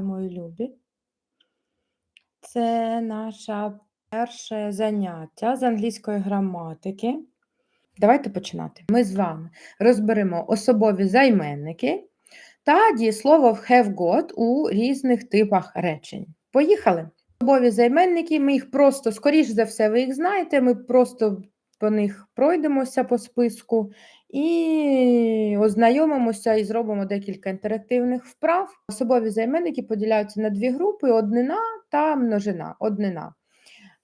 Мої любі. Це наше перше заняття з англійської граматики. Давайте починати. Ми з вами розберемо особові займенники та дієслово have got у різних типах речень. Поїхали! Особові займенники, ми їх просто, скоріш за все, ви їх знаєте, ми просто по них пройдемося по списку і ознайомимося і зробимо декілька інтерактивних вправ. Особові займенники поділяються на дві групи: однина та множина. Однина.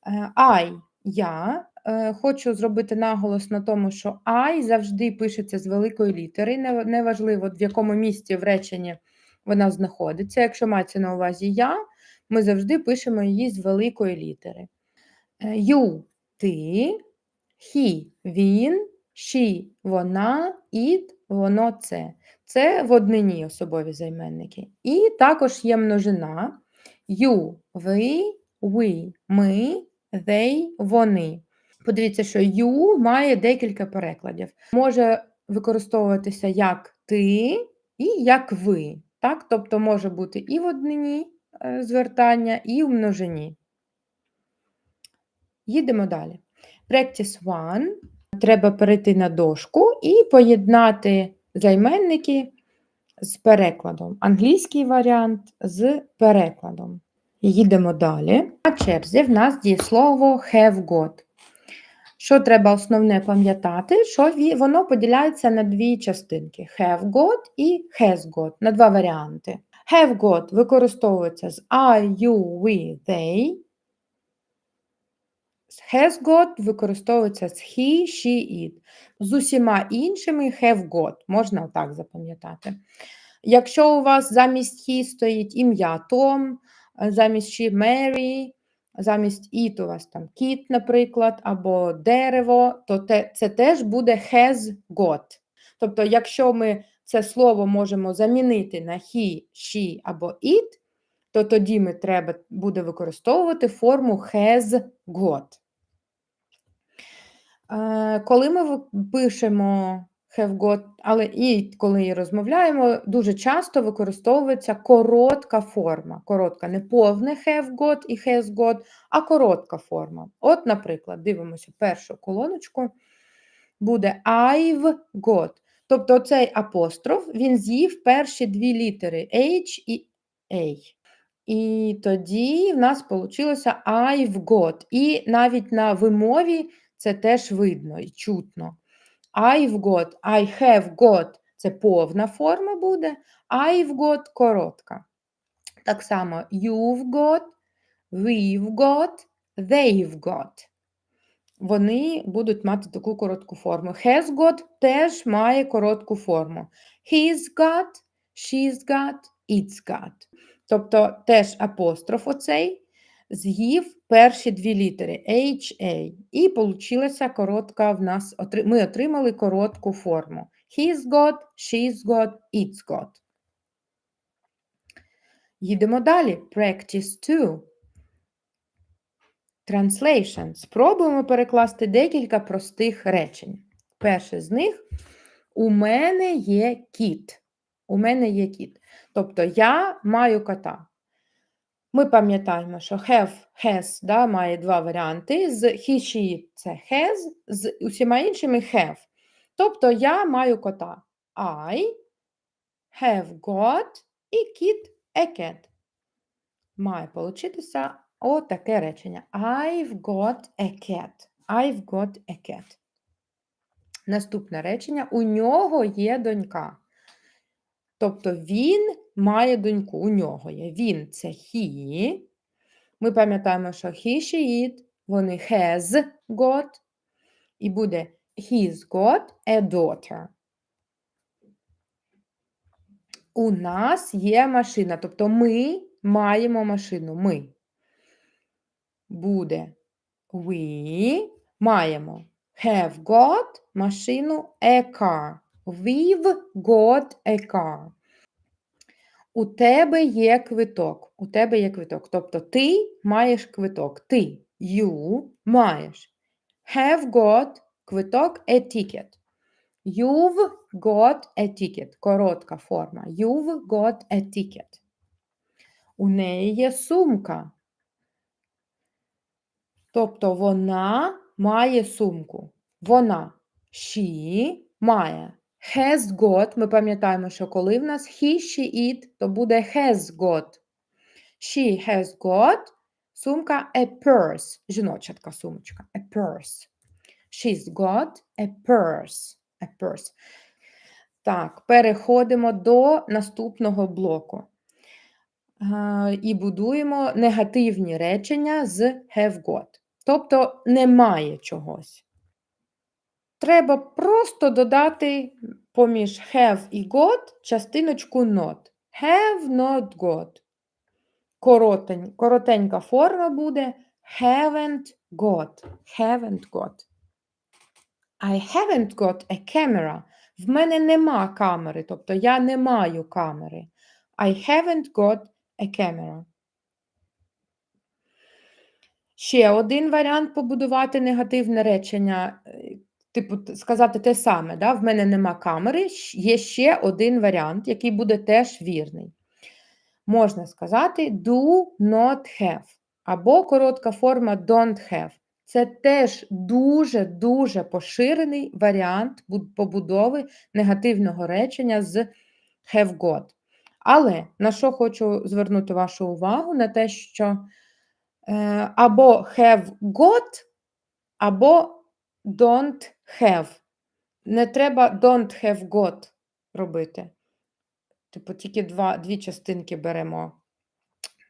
Е, I я. Е, хочу зробити наголос на тому, що I завжди пишеться з великої літери. Неважливо, в якому місці в реченні вона знаходиться. Якщо мається на увазі я, ми завжди пишемо її з великої літери. Е, you ти, he він, she вона, it воно це. Це в однині особові займенники. І також є множина you, ви, we, ми, they, вони. Подивіться, що you має декілька перекладів. Може використовуватися як ти і як ви. Так? Тобто може бути і в однині е, звертання, і в множині. Їдемо далі. Practice 1. Треба перейти на дошку і поєднати займенники з перекладом. Англійський варіант з перекладом. Їдемо далі. На черзі в нас дієслово have got. Що треба основне пам'ятати, що воно поділяється на дві частинки: have got і has got, на два варіанти. Have got використовується з I, you, we, they. Has got використовується з he, she, it. З усіма іншими have got, можна так запам'ятати. Якщо у вас замість he стоїть ім'я Том, замість she Mary, замість it у вас там кіт, наприклад, або дерево, то це теж буде has got. Тобто, якщо ми це слово можемо замінити на he, she або it, то тоді ми треба буде використовувати форму has got. Е, коли ми пишемо have got, але і коли розмовляємо, дуже часто використовується коротка форма. Коротка, не повне have got і has got, а коротка форма. От, наприклад, дивимося першу колоночку, буде I've got. Тобто цей апостроф він з'їв перші дві літери H і A. І тоді в нас вийшло I've got. І навіть на вимові це теж видно і чутно. I've got, I have got це повна форма буде, I've got коротка. Так само you've got, we've got, they've got. Вони будуть мати таку коротку форму. Has got теж має коротку форму. He's got, she's got, it's got. Тобто теж апостроф оцей з'їв перші дві літери HA. І получилася коротка в нас, ми отримали коротку форму. He's got, she's got, it's got. Їдемо далі. Practice 2. Translation. Спробуємо перекласти декілька простих речень. Перше з них у мене є кіт. У мене є кіт. Тобто я маю кота. Ми пам'ятаємо, що have, has да, має два варіанти. З he, she – це has, з усіма іншими have. Тобто я маю кота. I have got і кіт a cat. Має получитися отаке речення. I've got a cat. I've got a cat. Наступне речення: у нього є донька. Тобто він має доньку, у нього є. Він це he. Ми пам'ятаємо, що he, she, it, вони has got, і буде he's got a daughter. У нас є машина, тобто ми маємо машину. Ми. Буде we маємо have got машину a car. We've got a car. У тебе є квиток. У тебе є квиток. Тобто ти маєш квиток. Ти you маєш. Have got квиток a ticket. You've got a ticket. Коротка форма. You've got a ticket. У неї є сумка. Тобто вона має сумку. Вона she має. Has got. Ми пам'ятаємо, що коли в нас he, she, it, то буде has got. She has got сумка a purse. Жіноча така сумочка. A purse. She's got a purse. A purse. Так, переходимо до наступного блоку. І будуємо негативні речення з have got. Тобто немає чогось. Треба просто додати поміж have і got частиночку not. Have not got. Коротень, коротенька форма буде haven't got. Haven't got. I haven't got a camera. В мене нема камери, тобто я не маю камери. I haven't got a camera. Ще один варіант побудувати негативне речення, типу сказати те саме, да? в мене нема камери. Є ще один варіант, який буде теж вірний. Можна сказати do not have або коротка форма don't have. Це теж дуже-дуже поширений варіант побудови негативного речення з have got. Але на що хочу звернути вашу увагу? На те, що е, або have got, або don't have. Не треба don't have got робити. Типу, тільки два, дві частинки беремо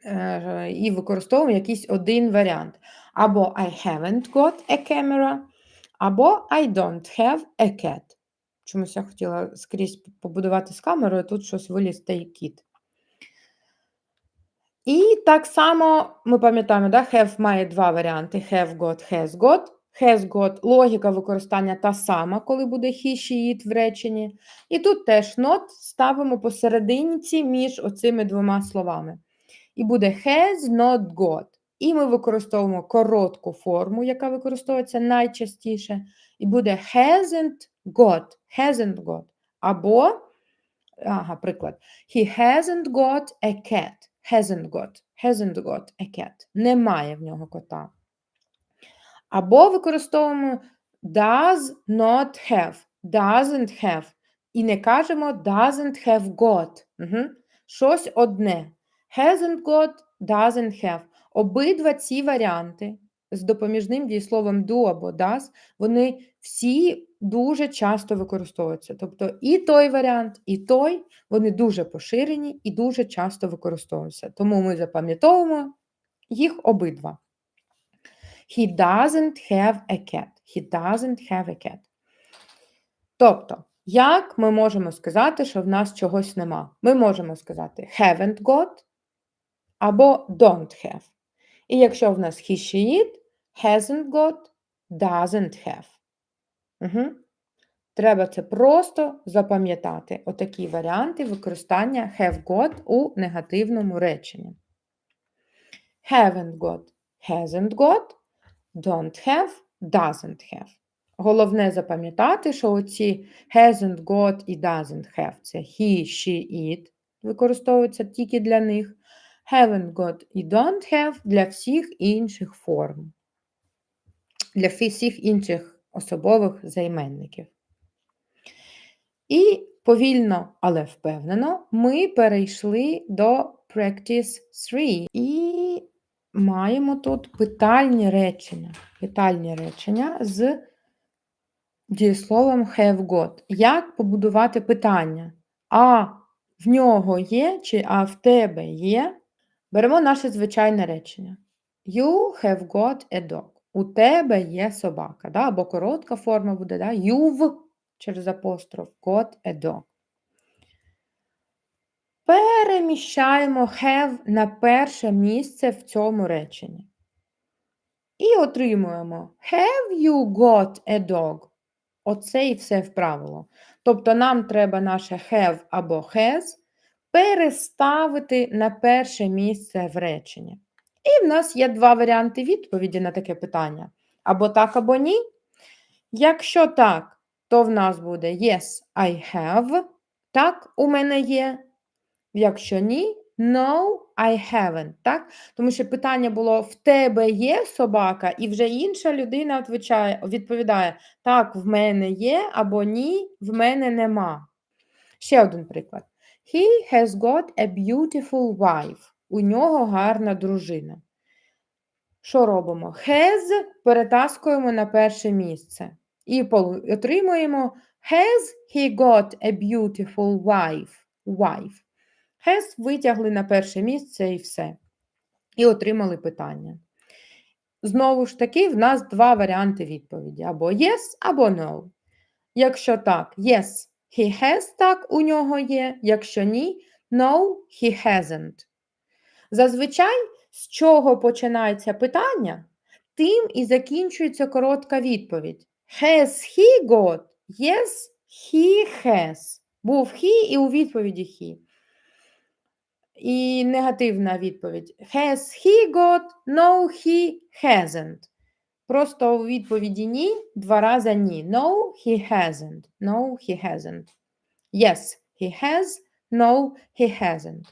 е, і використовуємо якийсь один варіант. Або I haven't got a camera, або I don't have a cat. Чомусь я хотіла скрізь побудувати з камерою, тут щось виліз той кіт. І так само ми пам'ятаємо, да, have має два варіанти: have got, has got. Has got, логіка використання та сама, коли буде he, she, it в реченні. І тут теж not ставимо посерединці між оцими двома словами. І буде has not got. І ми використовуємо коротку форму, яка використовується найчастіше. І буде hasn't got. Hasn't got. Або, ага, приклад. He hasn't got a cat. Hasn't got. Hasn't got a cat. Немає в нього кота. Або використовуємо does not have. Doesn't have. І не кажемо doesn't have got. Угу. Щось одне. Hasn't got, doesn't have. Обидва ці варіанти з допоміжним дієсловом do або does, вони всі дуже часто використовуються. Тобто і той варіант, і той, вони дуже поширені і дуже часто використовуються. Тому ми запам'ятовуємо їх обидва. He doesn't have a cat. He doesn't have a cat. Тобто, як ми можемо сказати, що в нас чогось нема? Ми можемо сказати haven't got або don't have. І якщо в нас he, she, it, hasn't got, doesn't have. Угу. Треба це просто запам'ятати. Отакі варіанти використання have got у негативному реченні. Haven't got, hasn't got, don't have, doesn't have. Головне запам'ятати, що оці hasn't got і doesn't have це he, she, it використовуються тільки для них. Haven't got і don't have для всіх інших форм, для всіх інших особових займенників. І повільно, але впевнено, ми перейшли до practice 3. І маємо тут питальні речення. Питальні речення з дієсловом have got. Як побудувати питання? А в нього є, чи а в тебе є? Беремо наше звичайне речення. You have got a dog. У тебе є собака. Да? Або коротка форма буде, да? you've через апостроф got a dog. Переміщаємо have на перше місце в цьому реченні. І отримуємо Have you got a dog? Оце і все вправило. Тобто нам треба наше have або has переставити на перше місце в реченні. І в нас є два варіанти відповіді на таке питання: або так, або ні. Якщо так, то в нас буде Yes, I have. Так, у мене є. Якщо ні, No, I haven't. Так? Тому що питання було: в тебе є собака, і вже інша людина відповідає, Так, в мене є, або ні, в мене нема. Ще один приклад. He has got a beautiful wife. У нього гарна дружина. Що робимо? Has перетаскуємо на перше місце. І отримуємо Has he got a beautiful wife? wife. Has витягли на перше місце і все. І отримали питання. Знову ж таки, в нас два варіанти відповіді: або yes, або no. Якщо так, yes, he has, так, у нього є. Якщо ні, no, he hasn't. Зазвичай, з чого починається питання, тим і закінчується коротка відповідь. Has he got? Yes, he has. Був he і у відповіді he. І негативна відповідь. Has he got? No, he hasn't. Просто у відповіді ні, два рази ні. No, he hasn't. No, he hasn't. Yes, he has. No, he hasn't.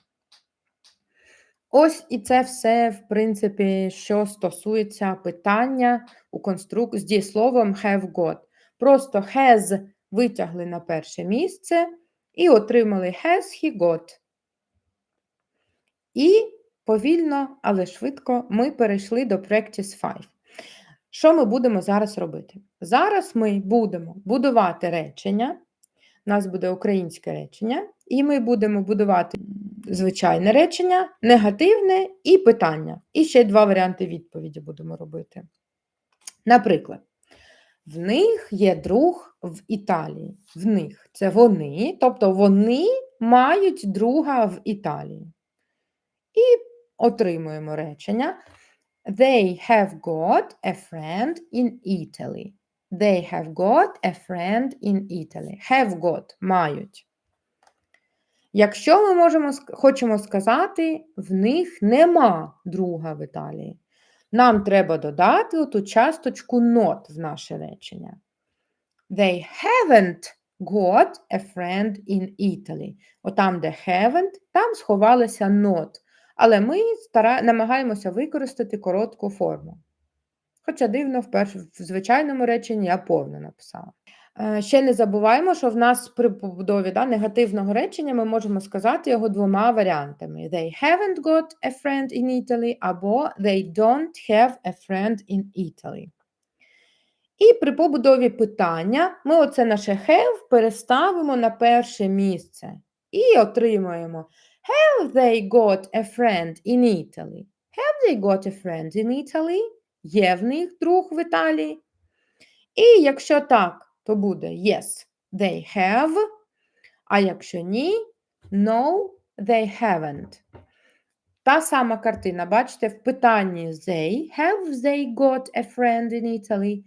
Ось і це все, в принципі, що стосується питання у конструк... з дієсловом have got. Просто has витягли на перше місце і отримали has he got. І повільно, але швидко ми перейшли до Practice 5. Що ми будемо зараз робити? Зараз ми будемо будувати речення. У нас буде українське речення, і ми будемо будувати звичайне речення, негативне і питання. І ще два варіанти відповіді будемо робити. Наприклад, в них є друг в Італії. В них це вони, тобто вони мають друга в Італії. І отримуємо речення. They have got a friend in Italy. They have got a friend in Italy. Have got мають. Якщо ми можемо, хочемо сказати, в них нема друга в Італії, нам треба додати ту часточку not в наше речення. They haven't got a friend in Italy. Отам, де haven't, там сховалася not. Але ми стара... намагаємося використати коротку форму. Хоча дивно, в, перш... в звичайному реченні я повно написала. Е, Ще не забуваємо, що в нас при побудові да, негативного речення ми можемо сказати його двома варіантами: They haven't got a friend in Italy або They don't have a friend in Italy. І при побудові питання ми оце наше have переставимо на перше місце і отримаємо Have they got a friend in Italy? Have they got a friend in Italy? Є в них друг в Італії? І якщо так, то буде yes, they have. А якщо ні, no, they haven't. Та сама картина, бачите, в питанні they, have they got a friend in Italy?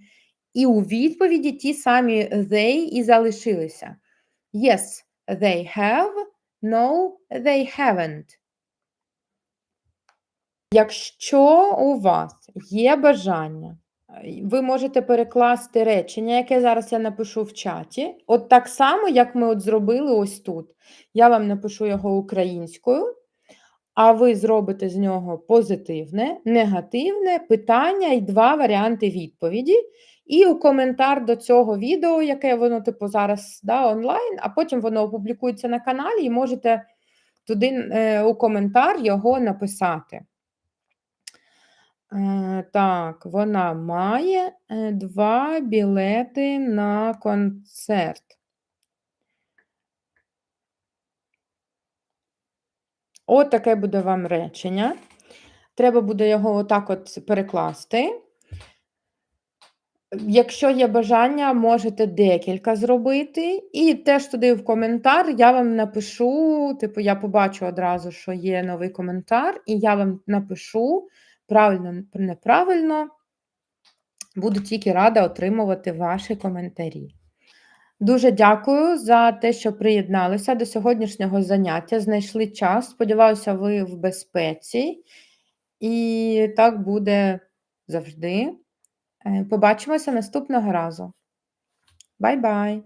І у відповіді ті самі they і залишилися. Yes, they have, no, they haven't. Якщо у вас є бажання, е, ви можете перекласти речення, яке зараз я напишу в чаті. От так само, як ми от зробили ось тут. Я вам напишу його українською, а ви зробите з нього позитивне, негативне питання і два варіанти відповіді. І коментар до цього відео, яке воно, типу, зараз да, онлайн, а потім воно опублікується на каналі, і можете туди е, у коментар його написати. Е, Так, вона має е, два білети на концерт. От буде вам речення. Треба буде його отак от перекласти. Якщо є бажання, можете декілька зробити. І теж туди в коментар я вам напишу, типу, я побачу одразу, що є новий коментар, і я вам напишу правильно, неправильно. Буду тільки рада отримувати ваші коментарі. Дуже дякую за те, що приєдналися до сьогоднішнього заняття. Знайшли час. Сподіваюся, ви в безпеці. І так буде завжди. Е, Побачимося наступного разу. Бай-бай!